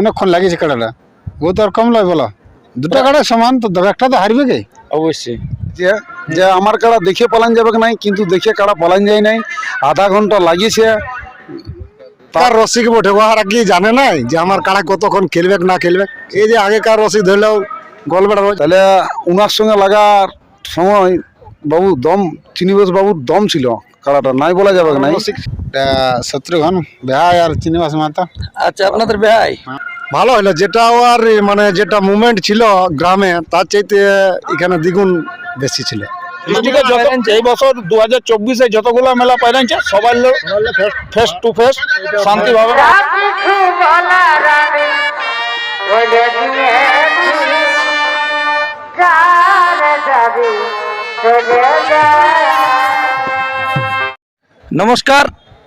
অনেকক্ষণ লাগিয়েছে কাড়াটা ও তো আর কম লয় বলো। দুটো কাড়া সমান তো তবে একটা তো হারবে কে? অবশ্যই। যে যে আমার কাড়া দেখে পালান যাবে নাই কিন্তু দেখে কাড়া পালান যায় নাই আধা ঘণ্টা লাগিয়েছে তার রসিক বটে ও আর কি জানে নাই যে আমার কাড়া কতক্ষণ খেলবে না খেলবে? এই যে আগেকার রসিক ধরলেও গল্পটা তাহলে উনার সঙ্গে লাগার সময় বাবু দম চিনিবাস বাবুর দম ছিল কাড়াটা নাই বলা যাবে নাই? শত্রুঘ্ন বেহাই আর চিনিবাস মাতা আচ্ছা আপনাদের ভাই ভালো হলো যেটা আর মানে যেটা মুভমেন্ট ছিল গ্রামে তার চাইতে এখানে দ্বিগুণ বেশি ছিল। এই বছর দু হাজার চব্বিশে যতগুলো মেলা পাইলাইছে সবাই লোক ফেস টু ফেস শান্তিভাবে নমস্কার।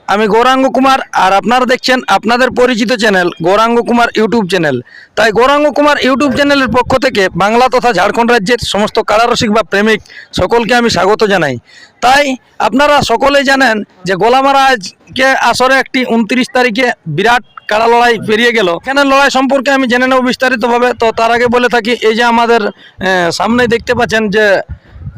আমি গৌরাঙ্গ কুমার আর আপনারা দেখছেন আপনাদের পরিচিত channel Gouranga Kumar YouTube channel. তাই গৌরাঙ্গ কুমার ইউটিউব চ্যানেলের পক্ষ থেকে বাংলা তথা ঝাড়খণ্ড রাজ্যের সমস্ত কারারসিক বা প্রেমিক সকলকে আমি স্বাগত জানাই। তাই আপনারা সকলেই জানেন যে গোলামারা আজকে আসরে একটি উনত্রিশ তারিখে বিরাট কাড়া লড়াই পেরিয়ে গেল। এখানে লড়াই সম্পর্কে আমি জেনে নেব বিস্তারিতভাবে। তো তার আগে বলে থাকি এই যে আমাদের আহ, সামনেই দেখতে পাচ্ছেন যে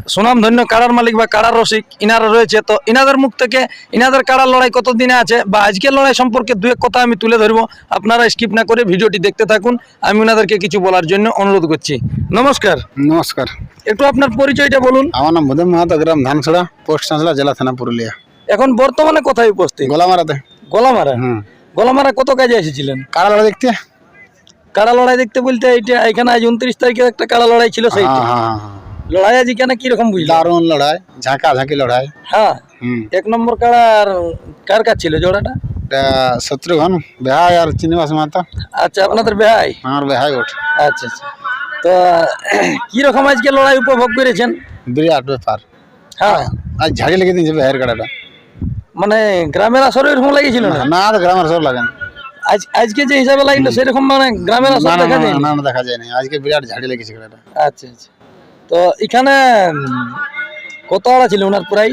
সুনামধন্য কাড়ার মালিক বা কাড়ার রসিক ইনারা রয়েছে। তো ইনাদের মুখ থেকে ইনাদের কাড়ার লড়াই কত দিনে আছে বা আজকের লড়াই সম্পর্কে দু এক কথা আমি তুলে ধরবো। আপনারা স্কিপ না করে ভিডিওটি দেখতে থাকুন। আমি ওনাদেরকে কিছু বলার জন্য অনুরোধ করছি। নমস্কার। নমস্কার। একটু আপনার পরিচয়টা বলুন। আমার নাম ভূদেব মাহাতো গ্রাম ধানছড়া পোস্ট চাঁচলা জেলা থানা পুরুলিয়া। এখন বর্তমানে কোথায় উপস্থিত? গোলামারাতে। গলামারা? হুম। গলামারা কত কাজে এসেছিলেন? কাড়া লড়াই দেখতে? কাড়া লড়াই দেখতে বলতে এইটা এখানে আজ উনত্রিশ তারিখে একটা কাড়া লড়াই ছিল সেইটা। হ্যাঁ হ্যাঁ হ্যাঁ। লড়াই আজ এখানে কীরকম বুঝলেন দারুণ লড়াই ঝাঁকা ঝাঁকি লড়াই। হ্যাঁ এক নম্বর কাড়া আর কার কাজ ছিল জোড়াটা? শত্রুঘ্ন বেহাই আর চিনিবাস মাতা আচ্ছা আপনাদের ভাই আমার বেহাই ওঠ আচ্ছা আচ্ছা। তো কীরকম আজকে লড়াই উপভোগ করেছেন? বিরাট ব্যাপার। হ্যাঁ। আজ ঝাড়ি লেগে দিয়েছে বেহাইয়ের কাড়াটা মানে গ্রামের আসরে এরকম লাগিয়েছিল না? না তো গ্রামের সব লাগে না। আজ আজকে যে হিসাবে লাগল সেরকম মানে গ্রামের আসর দেখা যায় না না দেখা যায় না আজকে বিরাট ঝাড়ি লেগেছে কাড়াটা আচ্ছা আচ্ছা। তো এখানে কত আড়া ছিল ওনার প্রায়?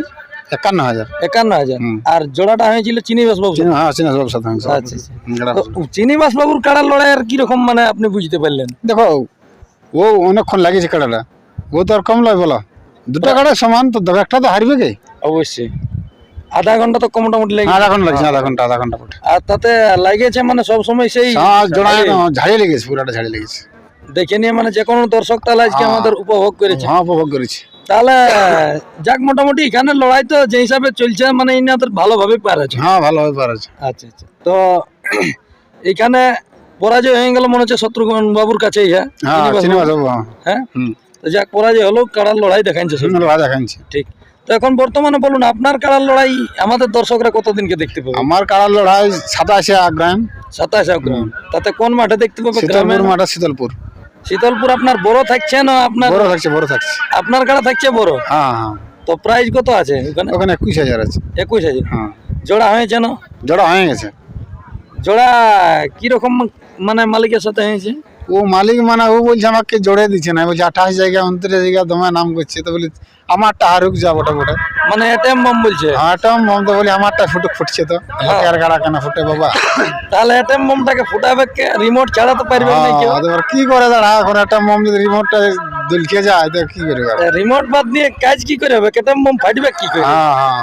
একান্ন হাজার। একান্ন হাজার। আর জোড়াটা হয়েছিল চিনিবাস বাবু চিনি হ্যাঁ চিনি সব শতাংশ আচ্ছা আচ্ছা। চিনিবাস বাবুর কাড়ার লড়াই আর কীরকম মানে আপনি বুঝতে পারলেন? দেখো ও অনেকক্ষণ লাগিয়েছে কাড়াটা ও তো আর কম লয় বলো। দুটো কাড়া সমান তো একটা তো হারবে কে? অবশ্যই। আধা ঘণ্টা তো মোটামুটি লেগে আধা ঘণ্টা লাগছে আধা ঘণ্টা আধা ঘণ্টা আর তাতে লাগিয়েছে মানে সব সময় সেই জোড়া ঝাড়ি। লেগেছে পুরাটা ঝাড়ি লেগেছে। দেখে নিয়ে মানে যে কোনো দর্শক তাহলে আজকে হ্যাঁ। আমাদের উপভোগ করেছে। হ্যাঁ উপভোগ করেছি। তাহলে যাক মোটামুটি এখানে লড়াই তো যে হিসাবে চলছে মানে ইনাদের ভালোভাবে পারেছে হ্যাঁ ভালো হবে পারছে আচ্ছা আচ্ছা। তো এখানে পরাজয় হয়ে গেল মনে হচ্ছে শত্রুঘ্ন বাবুর কাছেই হ্যাঁ? হ্যাঁ হ্যাঁ। যাক পরাজয় হলো কারার লড়াই দেখাচ্ছে সব। সুন্দর ভাজা খাইছি ঠিক। তো এখন বর্তমানে বলুন আপনার কারার লড়াই আমাদের দর্শকরা কতদিনকে দেখতে পাবে? আমার কাড়ার লড়াই সাতাশে গ্রাম সাতাশে অগ্রহণ তাতে কোন মাঠে দেখতে পাবে গ্রামের? মাঠা শীতলপুর। শীতলপুর আপনার বড় থাকছে না আপনার? বড় থাকছে বড় থাকছে। আপনার কাড়া থাকছে বড়? হ্যাঁ হ্যাঁ। তো প্রাইস কত আছে ওখানে? ওখানে একুশ হাজার আছে। একুশ হাজার। হ্যাঁ। জোড়া হয়েছে না? জোড়া হয়ে গেছে। জোড়া কীরকম মানে মালিকের সাথে হয়েছে? ও মালিক মানে ও বলছে আমাকে জোড়ে দিচ্ছে না। বলছে আঠাশ জায়গা উনত্রিশ জায়গা তোমার নাম করছে। তো বলি আমারটা হারুক যা বটে বটে মানে এটিএম বম বলছে? আমারটা মম। তো বলি আমারটা ফুটে ফুটছে তো। আর গাড়া কেন ফুটে বাবা? তাহলে এটিএম বমটাকে ফুটাবে কে? রিমোট ছাড়াতে পারবে না কেউ। হ্যাঁ, এবার কি করে দাঁড়া এখন একটা মম যদি রিমোটটা দুলকে যায় তো কি করবে রিমোট বাদ দিয়ে কাজ কি করে হবে? এটিএম বম ফাটবে কি করে? হ্যাঁ হ্যাঁ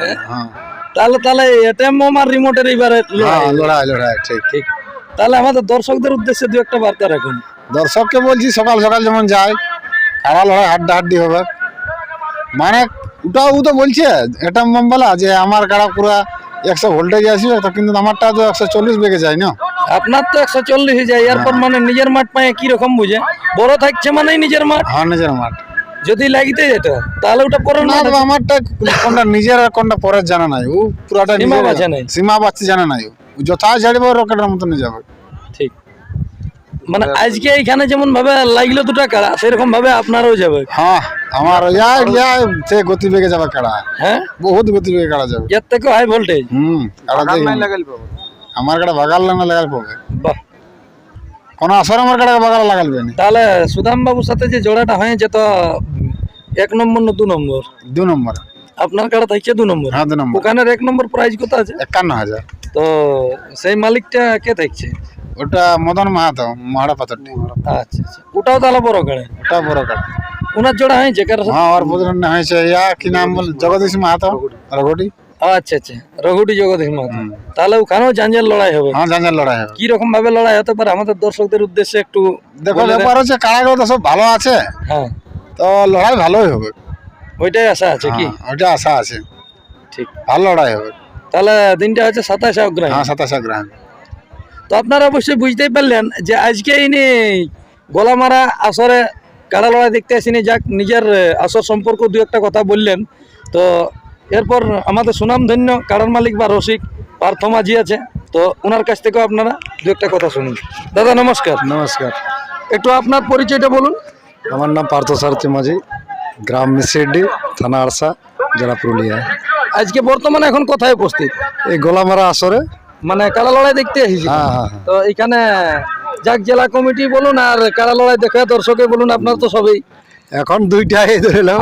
হ্যাঁ, হ্যাঁ। তাহলে তাহলে এটিএম বম আর রিমোটের এবারে লড়াই। হ্যাঁ লড়াই লড়াই ঠিক। ঠিক। তাহলে আমাদের দর্শকদের উদ্দেশ্যে দু একটা বার্তা রাখুন। দর্শককে বলছি সকাল সকাল যেমন যায় কারা লড়াই হাড্ডা হাড্ডি হবে। মানে ওটা ও তো বলছে এটা মোমবালা যে আমার গাড়া পুরো একশো ভোল্টেজ আসবে তো কিন্তু আমারটা তো একশো চল্লিশ বেগে যায় না? আপনার তো একশো চল্লিশ যায় এরপর মানে নিজের মাঠ পায়ে কি রকম বুঝে? বড় থাকছে মানেই নিজের মাঠ। হ্যাঁ নিজের মাঠ। যদি লাগিতে যেত তাহলে ওটা পরের না আমারটা কোনটা নিজের কোনটা পরের জানা নাই। ও পুরাটা সীমা বাঁচা নাই। সীমা বাচ্চা জানা নাই যথা ঝাড়িব রকেটের মতন যাবে। ঠিক। মানে আজকে এখানে যেমন ভাবে লাগল দুটা কাড়া সেরকম ভাবে আপনারও যাবে। হ্যাঁ আমার ইয়া ইয়া সে গতি বেগে যাবে কাড়া। হ্যাঁ? বহুত গতি বেগে কাড়া যাবে। এর থেকেও হাই ভোল্টেজ হুম কাড়া দেখি। আমার কাড়া বাগাল না লাগাল পাবে। বাহ। কোন আসর আমার কাড়া বাগাল লাগালবে না তাহলে সুদাম বাবুর সাথে যে জোড়াটা হয়েছে তো এক নম্বর না দু নম্বর? দু নম্বর। আপনার কাড়া থাকছে দু নম্বর। হ্যাঁ দু নম্বর। ওখানের এক নম্বর প্রাইজ কত আছে? একান্ন হাজার। তো সেই মালিকটা কে থাকছে ওটা মদন মাহাতো মহাড়া পাথরটি। আচ্ছা আচ্ছা। ওটাও তাহলে বড় কাড়া ওটা বড় কাড়া ওনার জোড়া হয়েছে কারও? হ্যাঁ ওর প্রতিদ্বন্দ্বী হয়েছে। ইয়া কি নাম বল? জগদীশ মাহাতো? রঘুটি। আচ্ছা আচ্ছা। রঘুটি জগদীশ মাহাতো। তাহলে ওখানেও জাঞ্জাল লড়াই হবে? হ্যাঁ জাঞ্জাল লড়াই হবে। কি রকম ভাবে লড়াই হতে পারে? আমাদের দর্শকদের উদ্দেশ্যে একটু দেখো ব্যাপার হচ্ছে কাড়াগুলো তো সব ভালো আছে। হ্যাঁ। তো লড়াই ভালোই হবে। ওইটাই আশা আছে কি? হ্যাঁ, ওইটা আশা আছে। ঠিক। ভালো লড়াই হবে। তাহলে দিনটা হচ্ছে সাতাশে অগ্রহণ হ্যাঁ সাতাশা গ্রাম তো আপনারা অবশ্যই বুঝতেই পারলেন যে আজকে ইনি গলামারা আসরে কাড়া লড়াই দেখতে আসেনি যাক নিজের আসর সম্পর্ক দু একটা কথা বললেন। তো এরপর আমাদের সুনামধন্য কাড়ার মালিক বা রসিক পার্থ মাঝি আছে। তো ওনার কাছ থেকেও আপনারা দু একটা কথা শুনুন। দাদা নমস্কার। নমস্কার। একটু আপনার পরিচয়টা বলুন। আমার নাম পার্থ সারথী মাঝি গ্রাম মিসিডি থানা আরসা জেলা পুরুলিয়া। আজকে বর্তমানে এখন কোথায় উপস্থিত? এই গোলামারা আসরে। মানে কাড়া লড়াই দেখতে এসেছি। হ্যাঁ হ্যাঁ হ্যাঁ। তো এখানে যাক জেলা কমিটি বলুন আর কাড়া লড়াই দেখে দর্শকে বলুন আপনার তো সবই। এখন দুইটাই ধরিলাম।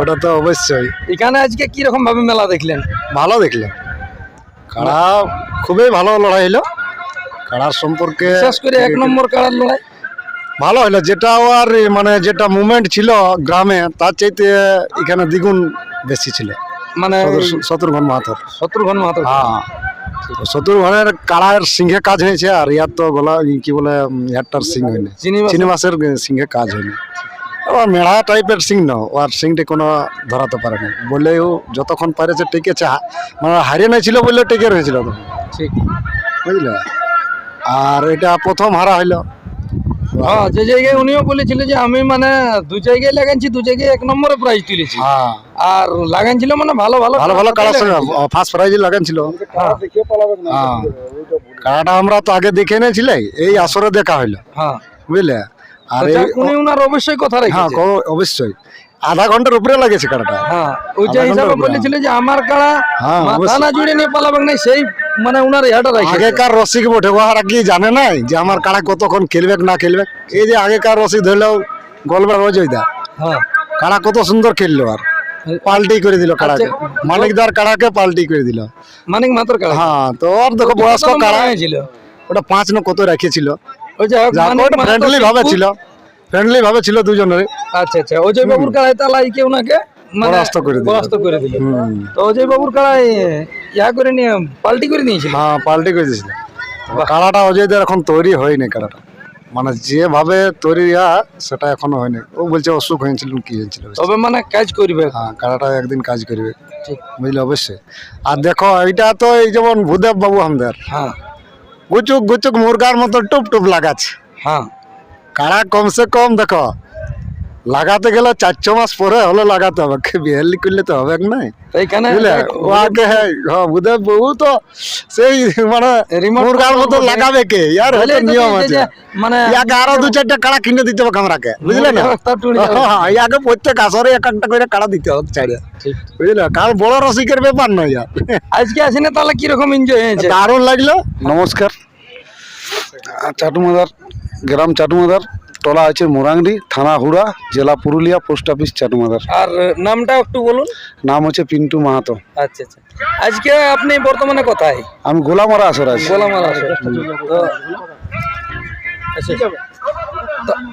ওটা তো অবশ্যই। এখানে আজকে কি রকম ভাবে মেলা দেখলেন? ভালো দেখলাম। কাড়া খুবই ভালো লড়াই হলো। কাড়ার সম্পর্কে বিশেষ করে এক নম্বর কাড়ার লড়াই। ভালো হলো। যেটা আর মানে যেটা মুভমেন্ট ছিল গ্রামে তার চাইতে এখানে দ্বিগুণ বেশি ছিল। মানে শত্রুঘ্ন মাহাতর শত্রুঘ্ন মাহাতো হ্যাঁ। শত্রুঘ্নের কাড়ার সিংহে কাজ হয়েছে আর ইয়ার তো গলা কি বলে ইয়ারটার সিং হয়নি। চিনিবাস- চিনিমাসের সিংহে কাজ হয়নি। আবার মেঢ়া টাইপের সিং ন আর সিংটি কোনো ধরাতে পারে না। বললেও যতক্ষণ পারেছে টিকেছে মানে হারিয়ে নাই ছিল বললে টিকে রয়েছিল তখন ঠিক। বুঝলে? আর এটা প্রথম হারা হইল। হ্যাঁ যে জায়গায় উনিও বলেছিল যে আমি মানে দু জায়গায় লাগাইছি দু জায়গায় এক নম্বরে প্রাইজ তুলেছি। হ্যাঁ। আর লাগাইছিল মানে ভালো ভালো ভালো ভালো সঙ্গে ফার্স্ট প্রাইজ লাগান ছিল। হ্যাঁ। কাড়াটা আমরা তো আগে দেখে নিয়েছিলে এই আসরে দেখা হইল। হ্যাঁ। বুঝলে? আর এই উনি উনার অবশ্যই কথা হ্যাঁ রেখেছে। ক- অবশ্যই। আধা ঘণ্টার উপরে লাগেছে কাড়াটা হ্যাঁ ওই যে হিসাবে বলেছিল যে আমার কাড়া হ্যাঁ, মাথা না জুড়ে নিয়ে পালাবে না সেই মানে উনার ইহাটা রাখে আগেকার রসিক বটে ওরা কি জানে নাই যে আমার কাড়া কতক্ষণ খেলবে না খেলবে এই যে আগেকার রসিক ধরলেও গল্পের রজয়দা হ্যাঁ। কাড়া কত সুন্দর খেললো আর। পাল্টি করে দিল কাড়াকে। আচ্ছা। মালিকদার কাড়াকে পাল্টি করে দিল। মানিক মাতর কাড়া? হ্যাঁ তো ওর দেখো বয়স্ক কাড়া। হয়েছিল? ওটা পাঁচ না কত রেখেছিল? ফ্রেন্ডলি ভাবে ছিল। ফ্রেন্ডলি ভাবে ছিল দুজনের। আচ্ছা আচ্ছা অজয় বাবুর কাড়ায় তালা ইকে ওনাকে মানে পরাস্ত করে দিল। পরাস্ত করে দিল। তো অজয় বাবুর কাড়ায় ইয়া করে নিয়ে পাল্টি করে নিয়েছিল হ্যাঁ পাল্টি করে দিয়েছিল। কাড়াটা অজয়দের এখন তৈরি হয়নি কাড়াটা। মানে যেভাবে তৈরি সেটা এখনও হয়নি। ও বলছে অসুখ হয়েছিল কি হয়েছিল তবে মানে কাজ করবে। হ্যাঁ কারাটা একদিন কাজ করবে। ঠিক। বুঝলে অবশ্যই। আর দেখো এইটা তো এই যেমন ভূদেব বাবু আমাদের। হ্যাঁ। গুচুক গুচুক মুরগার মতো টুপ টুপ লাগাচ্ছে। হ্যাঁ। কারা কমসে কম দেখো লাগাতে গেলে চার ছ মাস পরে হলে লাগাতে হবে। বিহালি করলে তো হবে না তো এখানে বুঝলে ও আগে হ্যাঁ হ্যাঁ, ভূদেব বাবু তো সেই মানে মুরগার মতো লাগাবে কে? ইয়ার তো নিয়ম আছে। মানে ইয়াকে আরও দু চারটা কাড়া কিনে দিতে হবে কামরাকে বুঝলে না। হ্যাঁ, ইয়াকে প্রত্যেক আসরে এক একটা করে কাড়া দিতে হবে চারিয়া বুঝলে? কারণ বড় রসিকের ব্যাপার নয় ইয়ার। আজকে আসেনি তাহলে কীরকম এনজয় হয়েছে? দারুণ লাগল। নমস্কার। চাটুমাদার গ্রাম চাটুমাদার। টলা আছে মোরাংডি থানা হুড়া জেলা পুরুলিয়া পোস্ট অফিস চাটুমাদার। আর নামটা একটু বলুন। নাম হচ্ছে পিন্টু মাহাতো। আচ্ছা আচ্ছা। আজকে আপনি বর্তমানে কোথায়? আমি গোলামারা আসর আছি। গোলামাল আছে তো আচ্ছা।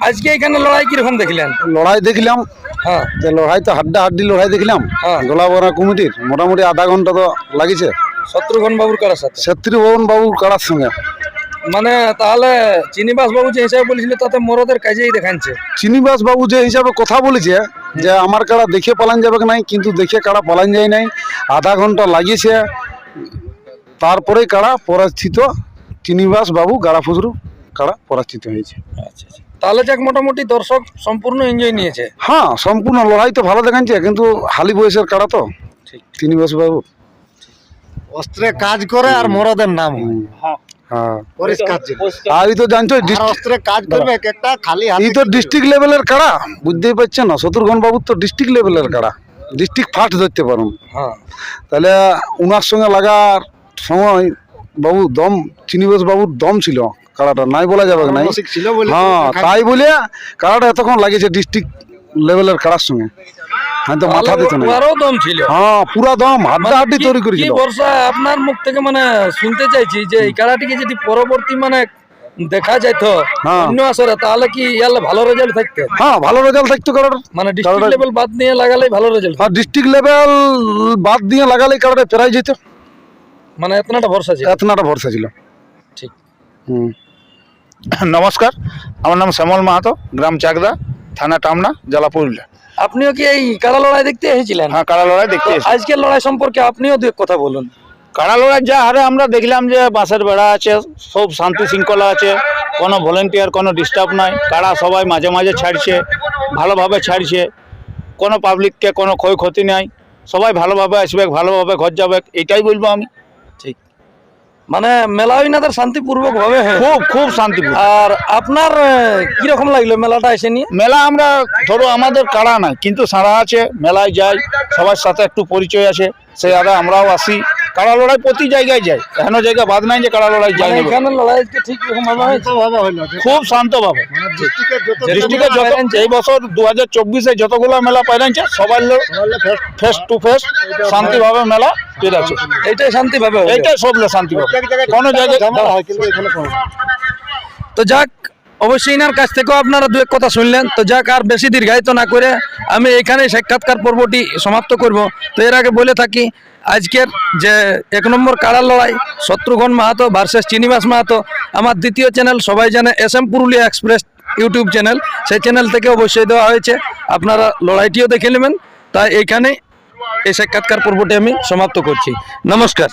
আজকে এখানে লড়াই কীরকম দেখলেন? লড়াই দেখলাম। হ্যাঁ। যে লড়াই তো হাড্ডা হাড্ডি লড়াই দেখলাম। হ্যাঁ। গোলাবরা কমিটির। মোটামুটি আধা ঘণ্টা তো লাগিছে। শত্রুঘ্ন বাবুর কারার সাথে? ছত্রিভবন বাবুর কারার সঙ্গে। মানে তাহলে চিনিবাস বাবু যে হিসাবে বলেছিল তাতে মরদের কাজেই দেখাচ্ছে। চিনিবাস বাবু যে হিসাবে কথা বলেছে যে আমার কাড়া দেখে পালান যাবে নাই কিন্তু দেখে কাড়া পালান যায় নাই আধা ঘণ্টা লাগিয়েছে। তারপরেই কাড়া পরাস্থিত চিনিবাস বাবু গাড়া ফুজরু কাড়া পরাস্থিত হয়েছে। আচ্ছা আচ্ছা। তাহলে যাক মোটামুটি দর্শক সম্পূর্ণ এনজয় নিয়েছে। হ্যাঁ সম্পূর্ণ লড়াই তো ভালো দেখাচ্ছে কিন্তু হালি বয়সের কাড়া তো ঠিক। চিনিবাস বাবু। অস্ত্রে কাজ করে আর মরদের নাম হয়। হ্যাঁ। আর তো জানছো অস্ত্রে কাজ করবে এক একটা খালি এই তো ডিস্ট্রিক্ট লেভেলের কাড়া বুঝতেই পারছেন না শত্রুঘ্ন বাবুর তো ডিস্ট্রিক্ট লেভেলের কাড়া ডিস্ট্রিক্ট ফার্স্ট ধরতে পারুন। হ্যাঁ। তাহলে উনার সঙ্গে লাগার সময় বাবু দম চিনিবাস বাবুর দম ছিল কাড়াটা নাই বলা যাবে নাই। হ্যাঁ তাই বলে কাড়াটা এতক্ষণ লাগিয়েছে ডিস্ট্রিক্ট লেভেলের কাড়ার সঙ্গে। হ্যাঁ তো মাথা দিত না ওরাও দম ছিল। হ্যাঁ পুরা দম হাড্ডা হাড্ডি তৈরি করেছিল। বর্ষা আপনার মুখ থেকে মানে শুনতে চাইছি যে এই খেলাটিকে যদি পরবর্তী মানে দেখা যেত হ্যাঁ। অন্য আসরে তাহলে কি ইয়ালে ভালো রেজাল্ট থাকতো? হ্যাঁ ভালো রেজাল্ট থাকতো কারোর। মানে ডিস্ট্রিক্ট লেভেল বাদ নিয়ে লাগালেই ভালো রেজাল্ট আর ডিস্ট্রিক্ট লেভেল বাদ দিয়ে লাগালে কারোর প্রাইজ যেত মানে এতনাটা ভরসা ছিল। এতনাটা ভরসা ছিল। ঠিক। হুম। নমস্কার আমার নাম শ্যামল মাহাতো গ্রাম চাকদা। থানা টামনা জেলা পুরুলিয়া। আপনিও কি এই কাড়া লড়াই দেখতে এসেছিলেন? হ্যাঁ কারা লড়াই দেখতে। আজকের লড়াই সম্পর্কে আপনিও দু কথা বলুন। কারা লড়াই যা হারে আমরা দেখলাম যে বাঁশের বেড়া আছে সব শান্তি শৃঙ্খলা আছে কোনো ভলেন্টিয়ার কোনো ডিস্টার্ব নাই কাড়া সবাই মাঝে মাঝে ছাড়ছে ভালোভাবে ছাড়ছে কোনো পাবলিককে কোনো ক্ষয়ক্ষতি নাই সবাই ভালোভাবে আসবে ভালোভাবে ঘর যাবে এটাই বলব আমি। মানে মেলা ওইনাদের শান্তিপূর্বক ভাবে হয়। খুব খুব শান্তিপূর্ণ আর আপনার কীরকম লাগল মেলাটা এসে নিয়ে? মেলা আমরা ধরো আমাদের কাড়া নাই কিন্তু সারা আছে মেলায় যাই সবার সাথে একটু পরিচয় আছে সেই আদা আমরাও আসি। কাড়া লড়াই প্রতি জায়গায় যাই এখনও জায়গা বাদ নাই যে কাড়া লড়াই যাই মানে এখানে লড়াই ঠিক রকম ভাবে হয়েছে খুব শান্তভাবে ডিস্ট্রিক্টের যত। এই বছর দু হাজার চব্বিশে যতগুলো মেলা সবার লোক ফেস টু ফেস শান্তিভাবে মেলা পেরেছে এইটাই শান্তি ভাবে হয়েছে। এইটাই সব লোক শান্তিভাবে কোনো জায়গায় তো যাক অবশ্যই এনার কাছ থেকেও আপনারা দু এক কথা শুনলেন। তো যাক আর বেশি দীর্ঘায়িত না করে আমি এখানে সাক্ষাৎকার পর্বটি সমাপ্ত করব। তো এর আগে বলে থাকি আজকের যে এক নম্বর কাড়ার লড়াই শত্রুঘ্ন মাহাতো ভার্সেস চিনিবাস মাহাতো আমার দ্বিতীয় চ্যানেল সবাই জানে S M Purulia Express YouTube channel সেই চ্যানেল থেকে অবশ্যই দেওয়া হয়েছে। আপনারা লড়াইটিও দেখে নেবেন। তাই এইখানে এই সাক্ষাৎকার পর্বটি আমি সমাপ্ত করছি। নমস্কার।